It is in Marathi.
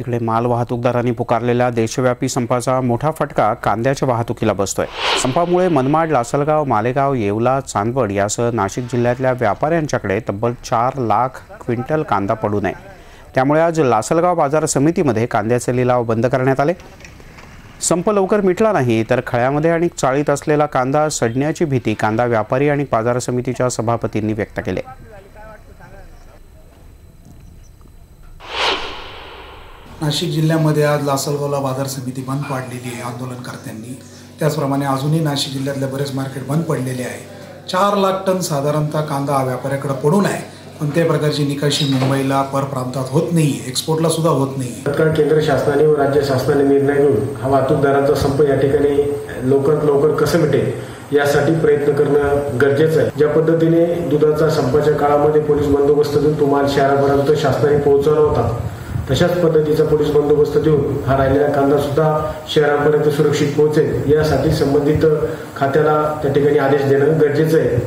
तिकडे माल वाहतूकदारांनी पुकारलेल्या देशव्यापी संपाचा मोठा फटका कांद्याच्या वाहतुकीला बसतोय. संपामुळे मनमाड लासलगाव मालेगाव येवला चांदवड यासह नाशिक जिल्ह्यातल्या व्यापाऱ्यांच्याकडे तब्बल चार लाख क्विंटल कांदा पडू नये. त्यामुळे आज लासलगाव बाजार समितीमध्ये कांद्याचे लिलाव बंद करण्यात आले. संप लवकर मिटला नाही तर खळ्यामध्ये आणि चाळीत असलेला कांदा सडण्याची भीती कांदा व्यापारी आणि बाजार समितीच्या सभापतींनी व्यक्त केली. नाशिक जिल्ह्यामध्ये आज लासलगावला बाजार समिती बंद पाडलेली आहे आंदोलनकर्त्यांनी. त्याचप्रमाणे अजूनही नाशिक जिल्ह्यातले बरेच मार्केट बंद पडलेले आहे. चार लाख टन साधारणतः कांदा हा व्यापाऱ्याकडे पडून आहे. कोणत्याही प्रकारची निकाशी मुंबईला परप्रांतात होत नाही एक्सपोर्टला सुद्धा होत नाही तत्काळ केंद्र शासनाने व राज्य शासनाने निर्णय घेऊन हा वाहतूकदारांचा संप या ठिकाणी लवकरात लवकर कसं मिटेल यासाठी प्रयत्न करणं गरजेचं आहे. ज्या पद्धतीने दुधाचा संपाच्या काळामध्ये पोलीस बंदोबस्त देऊन तुम्हाला शहरापर्यंत शासनाने पोहोचवला होता तशाच पद्धतीचा पोलीस बंदोबस्त देऊन हा राहिलेला कांदा सुद्धा शहरांपर्यंत सुरक्षित पोहोचेल यासाठी संबंधित खात्याला त्या ठिकाणी आदेश देणं गरजेचं आहे.